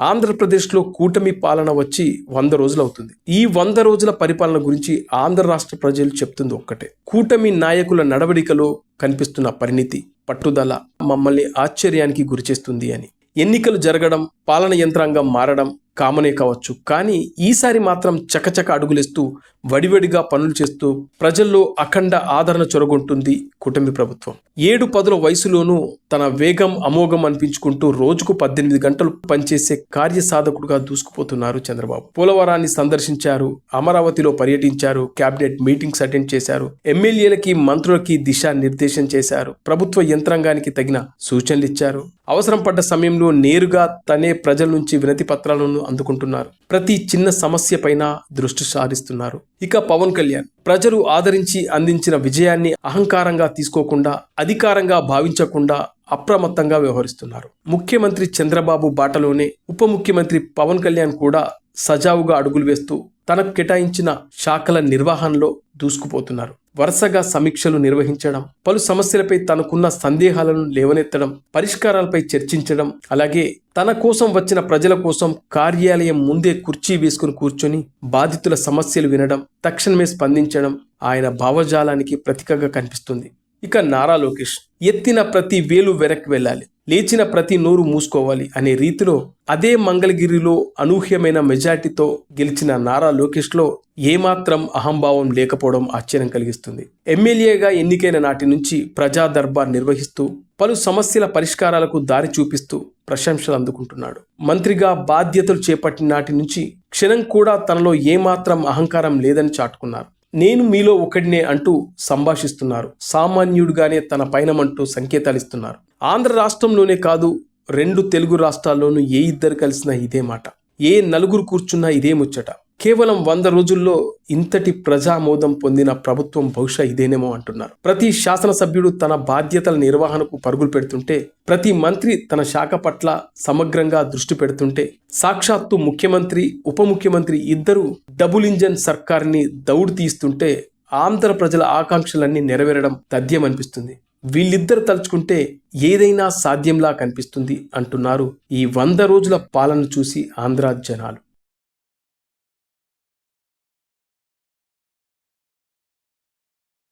ఆంధ్రప్రదేశ్లో కూటమి పాలన వచ్చి వంద రోజులు అవుతుంది ఈ వంద రోజుల పరిపాలన గురించి ఆంధ్ర రాష్ట్ర ప్రజలు చెప్తుంది ఒక్కటే. కూటమి నాయకుల నడవడికలో కనిపిస్తున్న పరిణితి పట్టుదల మమ్మల్ని ఆశ్చర్యానికి గురిచేస్తుంది అని. ఎన్నికలు జరగడం పాలన యంత్రాంగం మారడం కామనే కావచ్చు. కానీ ఈసారి మాత్రం చకచక అడుగులేస్తూ వడివడిగా పనులు చేస్తూ ప్రజల్లో అఖండ ఆదరణ చొరగొంటుంది కూటమి ప్రభుత్వం. ఏడు పదుల వయసులోనూ తన వేగం అమోఘం అనిపించుకుంటూ రోజుకు పద్దెనిమిది గంటలు పనిచేసే కార్యసాధకుడుగా దూసుకుపోతున్నారు చంద్రబాబు. పోలవరాన్ని సందర్శించారు అమరావతిలో పర్యటించారు కేబినెట్ మీటింగ్స్ అటెండ్ చేశారు ఎమ్మెల్యేలకి మంత్రులకి దిశా నిర్దేశం చేశారు ప్రభుత్వ యంత్రాంగానికి తగిన సూచనలు ఇచ్చారు అవసరం పడ్డ సమయంలో నేరుగా తనే ప్రజల నుంచి వినతి పత్రాలను అందుకుంటున్నారు. ప్రతి చిన్న సమస్య పైన దృష్టి సారిస్తున్నారు. ఇక పవన్ కళ్యాణ్ ప్రజలు ఆదరించి అందించిన విజయాన్ని అహంకారంగా తీసుకోకుండా అధికారంగా భావించకుండా అప్రమత్తంగా వ్యవహరిస్తున్నారు. ముఖ్యమంత్రి చంద్రబాబు బాటలోనే ఉప ముఖ్యమంత్రి పవన్ కళ్యాణ్ కూడా సజావుగా అడుగులు వేస్తూ తనకు కేటాయించిన శాఖల నిర్వహణలో దూసుకుపోతున్నారు. వరుసగా సమీక్షలు నిర్వహించడం పలు సమస్యలపై తనకున్న సందేహాలను లేవనెత్తడం పరిష్కారాలపై చర్చించడం అలాగే తన కోసం వచ్చిన ప్రజల కోసం కార్యాలయం ముందే కుర్చీ వేసుకుని కూర్చొని బాధితుల సమస్యలు వినడం తక్షణమే స్పందించడం ఆయన భావజాలానికి ప్రతీకగా కనిపిస్తుంది. ఇక నారా లోకేష్ ఎత్తిన ప్రతి వేలు వెనక్కి వెళ్ళాలి లేచిన ప్రతి నోరు మూసుకోవాలి అనే రీతిలో అదే మంగళగిరిలో అనూహ్యమైన మెజార్టీతో గెలిచిన నారా లోకేష్లో ఏమాత్రం అహంభావం లేకపోవడం ఆశ్చర్యం కలిగిస్తుంది. ఎమ్మెల్యేగా ఎన్నికైన నాటి నుంచి ప్రజా దర్బార్ నిర్వహిస్తూ పలు సమస్యల పరిష్కారాలకు దారి చూపిస్తూ ప్రశంసలు అందుకుంటున్నాడు. మంత్రిగా బాధ్యతలు చేపట్టిన నాటి నుంచి క్షణం కూడా తనలో ఏమాత్రం అహంకారం లేదని చాటుకున్నారు. నేను మీలో ఒకడినే అంటూ సంభాషిస్తున్నారు. సామాన్యుడిగానే తన పయనమంటూ సంకేతాలు ఇస్తున్నారు ఆంధ్ర రాష్ట్రంలోనే కాదు రెండు తెలుగు రాష్ట్రాల్లోనూ ఏ ఇద్దరు కలిసినా ఇదే మాట. ఏ నలుగురు కూర్చున్నా ఇదే ముచ్చట. కేవలం వంద రోజుల్లో ఇంతటి ప్రజామోదం పొందిన ప్రభుత్వం బహుశా ఇదేనేమో అంటున్నారు. ప్రతి శాసనసభ్యుడు తన బాధ్యతల నిర్వహణకు పరుగులు పెడుతుంటే ప్రతి మంత్రి తన శాఖ పట్ల సమగ్రంగా దృష్టి పెడుతుంటే సాక్షాత్తు ముఖ్యమంత్రి ఉప ముఖ్యమంత్రి ఇద్దరు డబుల్ ఇంజన్ సర్కార్ని దౌడు తీస్తుంటే ఆంధ్ర ప్రజల ఆకాంక్షలన్నీ నెరవేరడం తథ్యం అనిపిస్తుంది వీళ్ళిద్దరు తలుచుకుంటే ఏదైనా సాధ్యంలా కనిపిస్తుంది అంటున్నారు ఈ వంద రోజుల పాలన చూసి ఆంధ్ర జనాలు.